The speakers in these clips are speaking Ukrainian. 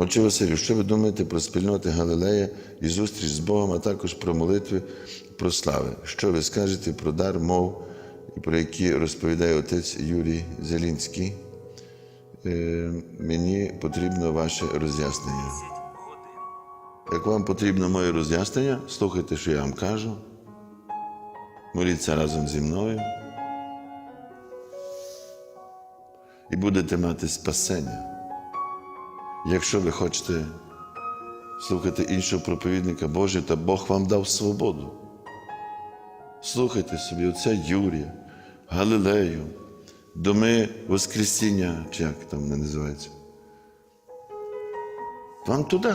Отче Василю, що ви думаєте про спільноти Галилея і зустріч з Богом, а також про молитви про слави? Що ви скажете про дар мов, про які розповідає отець Юрій Зелінський? Е, мені потрібно ваше роз'яснення. Як вам потрібно моє роз'яснення, слухайте, що я вам кажу. Моліться разом зі мною. І будете мати спасення. Якщо ви хочете слухати іншого проповідника Божого, та Бог вам дав свободу. Слухайте собі отця Юрія, Галилею, доми Воскресіння, чи як там не називається. Вам туди.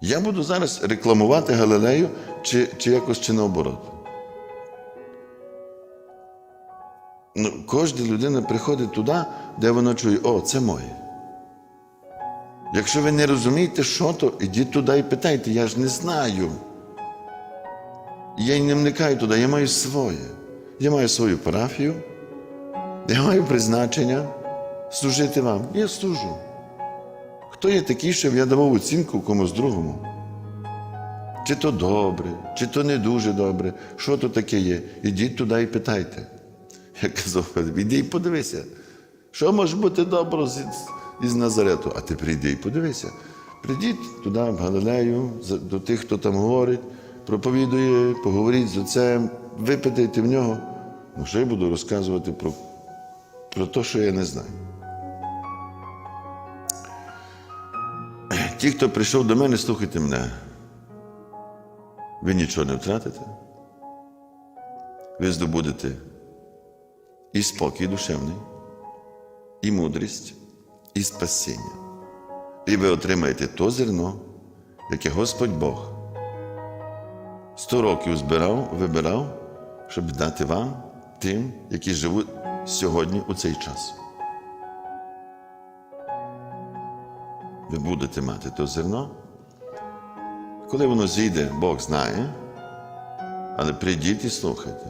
Я буду зараз рекламувати Галилею чи, чи якось чи наоборот. Ну, кожна людина приходить туди, де вона чує, о, це моє. Якщо ви не розумієте, що то, ідіть туди і питайте, я ж не знаю. Я й не вникаю туди, я маю своє. Я маю свою парафію, я маю призначення служити вам. Я служу. Хто є такий, щоб я давав оцінку комусь другому? Чи то добре, чи то не дуже добре, що то таке є? Ідіть туди і питайте. Я казав, іди і подивися, що може бути добро із Назарету. А ти прийди і подивися. Прийдіть туди, в Галилею, до тих, хто там говорить, проповідує, поговоріть з отцем, випитайте в нього. Ну, що я буду розказувати про, про те, що я не знаю. Ті, хто прийшов до мене, слухайте мене. Ви нічого не втратите. Ви здобудете і спокій душевний, і мудрість, і спасіння. І ви отримаєте то зерно, яке Господь Бог сто років збирав, вибирав, щоб дати вам тим, які живуть сьогодні у цей час. Ви будете мати то зерно. Коли воно зійде, Бог знає, але прийдіть і слухайте.